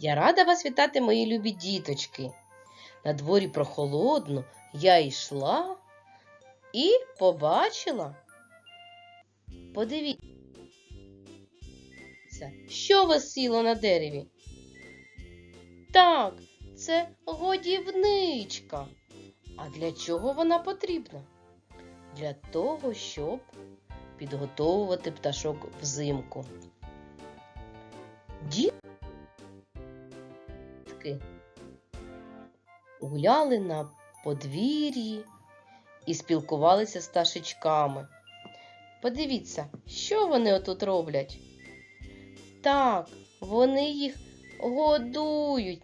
Я рада вас вітати, мої любі діточки. На дворі прохолодно я йшла і побачила. Подивіться, що висіло на дереві. Так, це годівничка. А для чого вона потрібна? Для того, щоб підготовувати пташок взимку. Дітки гуляли на подвір'ї і спілкувалися з пташечками. Подивіться, що вони отут роблять. Так, вони їх годують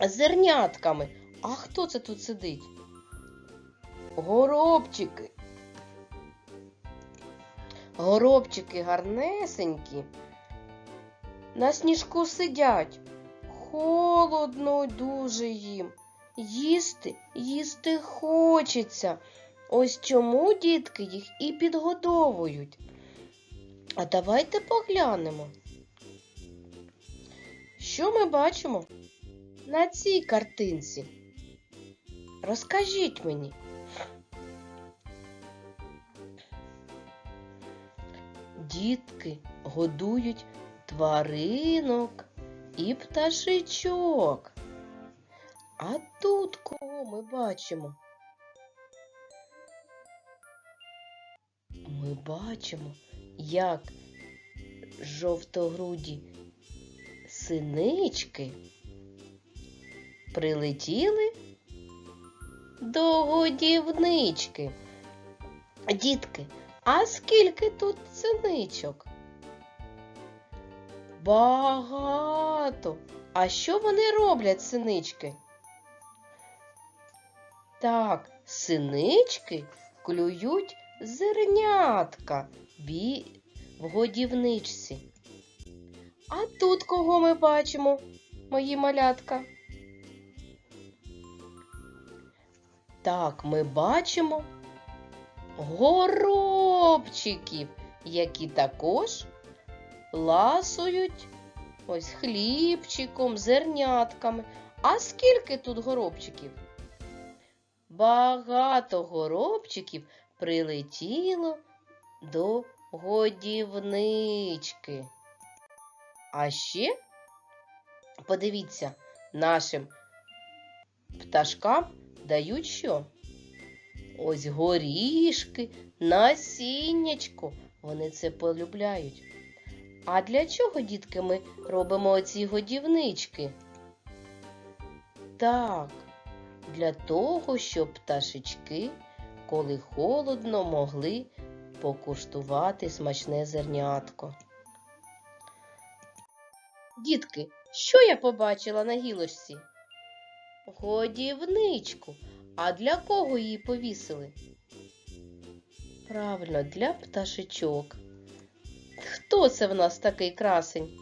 зернятками. А хто це тут сидить? Горобчики. Горобчики гарнесенькі. На сніжку сидять. Холодно дуже їм. Їсти, їсти хочеться. Ось чому дітки їх і підгодовують. А давайте поглянемо. Що ми бачимо на цій картинці? Розкажіть мені. Дітки годують тваринок і пташечок. А тут кого ми бачимо? Ми бачимо, як жовтогруді синички прилетіли до годівнички. Дітки, а скільки тут синичок? Багато. А що вони роблять, синички? Так, синички клюють зернятка бі... в годівничці. А тут кого ми бачимо, мої малятка? Так, ми бачимо горобчиків, які також ласують ось хлібчиком, зернятками. А скільки тут горобчиків? Багато горобчиків прилетіло до годівнички. А ще, подивіться, нашим пташкам дають що? Ось горішки, насіннячко. Вони це полюбляють. А для чого, дітки, ми робимо оці годівнички? Так, для того, щоб пташечки, коли холодно, могли покуштувати смачне зернятко. Дітки, що я побачила на гілочці? Годівничку. А для кого її повісили? Правильно, для пташечок. Хто це в нас такий красень?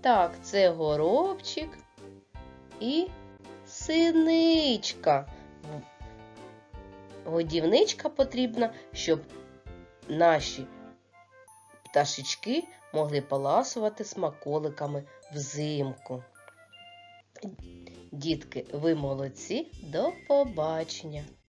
Так, це горобчик і синичка. Годівничка потрібна, щоб наші пташечки могли поласувати смаколиками взимку. Дітки, ви молодці, до побачення!